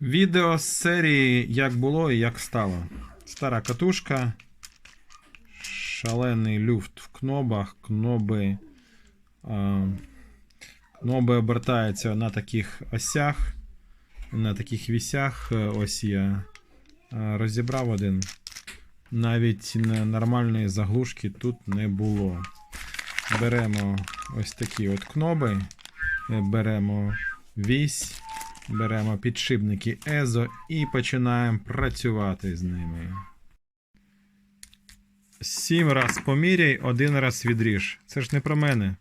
Відео з серії Як було і як стало. Стара катушка. Шалений люфт в кнобах. Кноби, а, кноби обертаються на таких осях. На таких вісях. Е, Ось я розібрав один. Навіть на нормальної заглушки тут не було. Беремо ось такі от кноби. е, Беремо вісь. Беремо підшипники Езо і починаємо працювати з ними. Сім раз поміряй, один раз відріж. Це ж не про мене.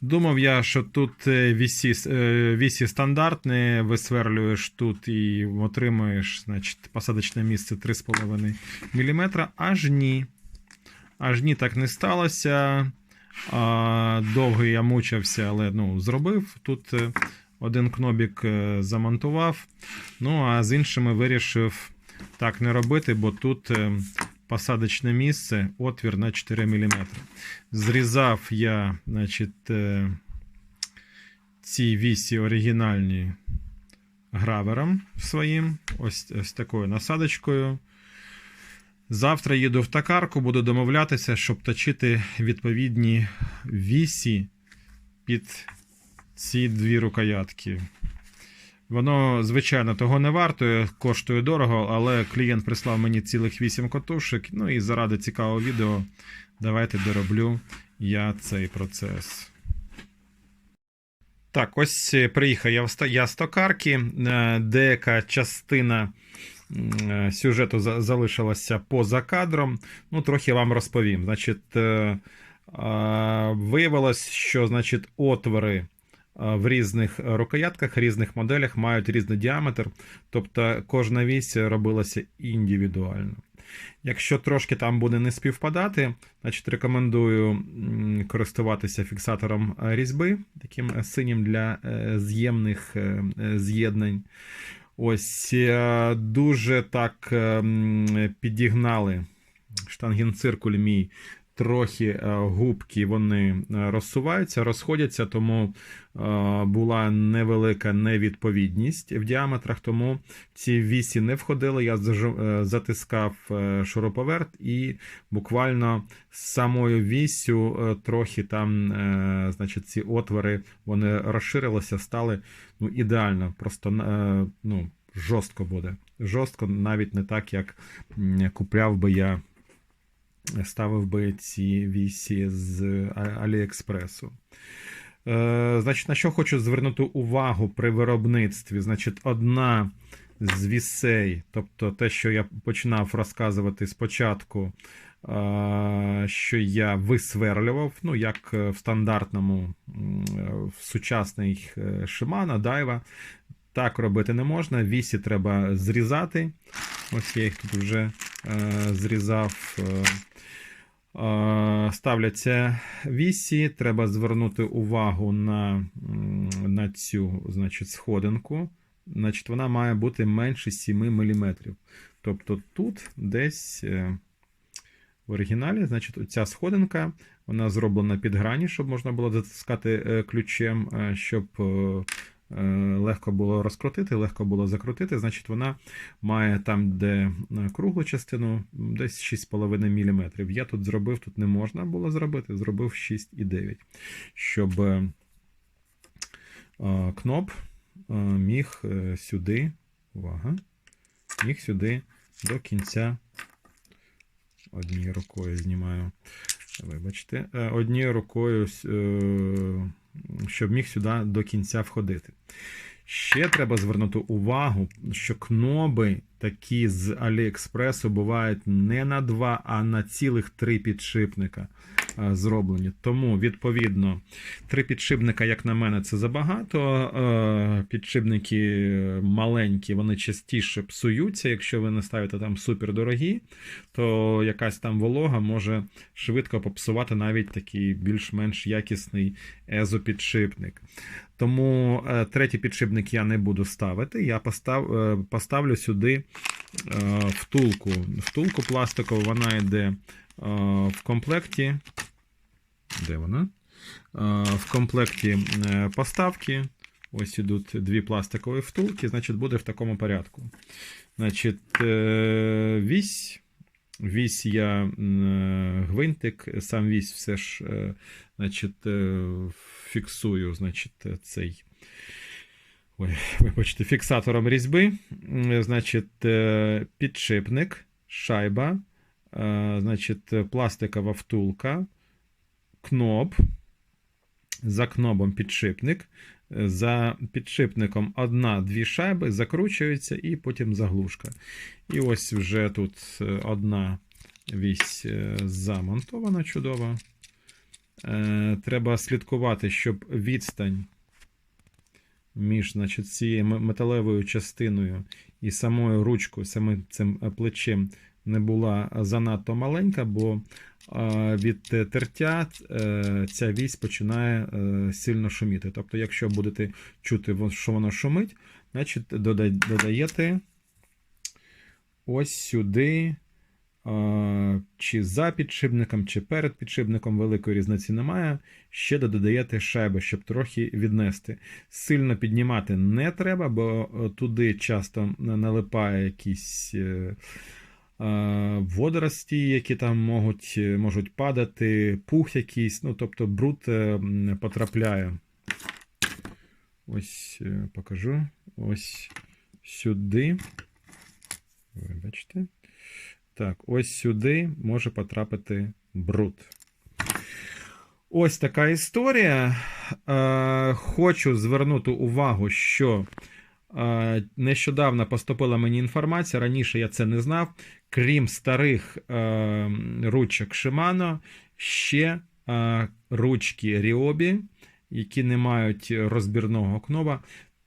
Думав я, що тут е, вісі, е, вісі стандартне, висверлюєш тут і отримуєш значить, посадочне місце 3,5 мм. Аж ні. Аж ні, так не сталося. Довго я мучився, але ну, зробив. Тут е, один кнобік е, замонтував. Ну, а з іншими вирішив так не робити, бо тут е, посадочне місце, отвір на 4 мм. Зрізав я, значить, е, ці вісі оригінальні гравером своїм, ось, ось такою насадочкою. Завтра їду в токарку, буду домовлятися, щоб точити відповідні вісі під ці дві рукоятки. Воно, звичайно, того не вартує, коштує дорого, але клієнт прислав мені цілих 8 котушок. Ну і заради цікавого відео давайте дороблю я цей процес. Так, ось е, приїхав я з токарки. Е, Деяка частина е, сюжету залишилася поза кадром. Ну, трохи вам розповім. Значить, виявилось, що значить, отвори в різних рукоятках, різних моделях мають різний діаметр, тобто кожна вісь робилася індивідуально. Якщо трошки там буде не співпадати, значить рекомендую користуватися фіксатором е, різьби, таким е, синім для е, з'ємних е, е, з'єднань. Ось е, дуже так е, м, підігнали штангенциркуль мій. Трохи е, губки вони е, розсуваються, розходяться, тому е, була невелика невідповідність в діаметрах, тому ці вісі не входили. Я затискав шуруповерт і буквально з самою вісю трохи там, значить, ці отвори вони розширилися, стали ну, ідеально, просто ну, жорстко буде. Жорстко, навіть не так, як купляв би я ставив би ці вісі з Аліекспресу. Е, значить, на що хочу звернути увагу при виробництві? Значить, одна з вісей, тобто те, що я починав розказувати спочатку, е, що я висверлював, ну, як е, в стандартному в сучасний Shimano, Daiwa. Так робити не можна. Вісі треба зрізати. Ось я їх тут вже е, зрізав. Е, ставляться вісі, треба звернути увагу на, на цю значить, сходинку. Значить, вона має бути менше 7 мм. Тобто тут десь е, в оригіналі, значить, ця сходинка вона зроблена під грані, щоб можна було затискати е, ключем, е, щоб е, е, легко було розкрутити, легко було закрутити. Значить, вона має там, де е, круглу частину, десь 6,5 мм. Я тут зробив, тут не можна було зробити, зробив 6,9, щоб е, е, кноп е, міг е, сюди, увага, міг сюди до кінця. Однією рукою знімаю. Вибачте, е, однією рукою, е, щоб міг сюди до кінця входити. Ще треба звернути увагу, що кноби такі з Аліекспресу бувають не на два, а на цілих три підшипника зроблені. Тому, відповідно, три підшипника, як на мене, це забагато. Е, Підшипники маленькі, вони частіше псуються. Якщо ви не ставите там супердорогі, то якась там волога може швидко попсувати навіть такий більш-менш якісний езопідшипник. Тому е, третій підшипник я не буду ставити. Я постав, е, поставлю сюди е, втулку. Втулку пластикову, вона йде е, в комплекті. Де вона? В комплекті е, поставки. Ось ідуть дві пластикові втулки, значить, буде в такому порядку. Значить, е, вісь. Вісь я е, гвинтик, сам вісь все ж значить, фіксую, значить, цей. Ой, вибачте, фіксатором різьби. Значить, підшипник, шайба, значить, пластикова втулка, кноп. За кнопом підшипник. За підшипником одна-дві шайби закручуються і потім заглушка. І ось вже тут е, одна вісь е, замонтована чудово. Е, Треба слідкувати, щоб відстань між значить, цією металевою частиною і самою ручкою, самим цим плечем не була занадто маленька, бо від тертя е, ця вісь починає е, сильно шуміти. Тобто, якщо будете чути, що воно шумить, значить додаєте ось сюди. Чи за підшипником, чи перед підшипником великої різниці немає. Ще додаєте шайби, щоб трохи віднести. Сильно піднімати не треба, бо е, туди часто налипає якісь водорості, які там можуть, е, можуть падати, пух якийсь, ну тобто бруд е, потрапляє. Ось е, покажу. Ось сюди. Вибачте. Так, ось сюди може потрапити бруд. Ось така історія. Е, хочу звернути увагу, що е, нещодавно поступила мені інформація, раніше я це не знав. Крім старих е, ручок Shimano, ще е, ручки Ryobi, які не мають розбірного кноба,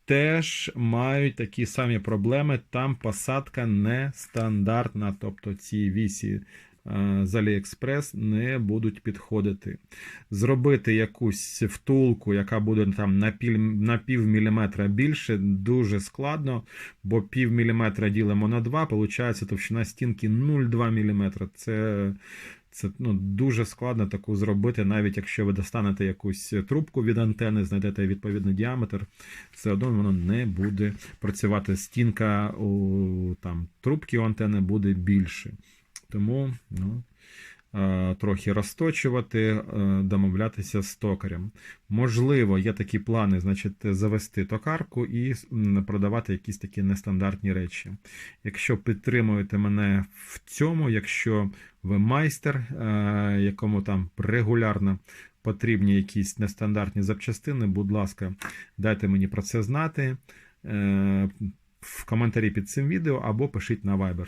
теж мають такі самі проблеми. Там посадка нестандартна, тобто ці вісі з AliExpress не будуть підходити. Зробити якусь втулку, яка буде там на пів, на пів міліметра більше, дуже складно, бо пів міліметра ділимо на 2, виходить товщина стінки 0,2 мм. Це, це ну, дуже складно таку зробити, навіть якщо ви достанете якусь трубку від антени, знайдете відповідний діаметр, все одно воно не буде працювати. Стінка у там, трубки у антени буде більше. Тому ну, е, трохи розточувати, е, домовлятися з токарем. Можливо, є такі плани, значить, завести токарку і продавати якісь такі нестандартні речі. Якщо підтримуєте мене в цьому, якщо ви майстер, е, якому там регулярно потрібні якісь нестандартні запчастини, будь ласка, дайте мені про це знати в коментарі під цим відео або пишіть на Viber.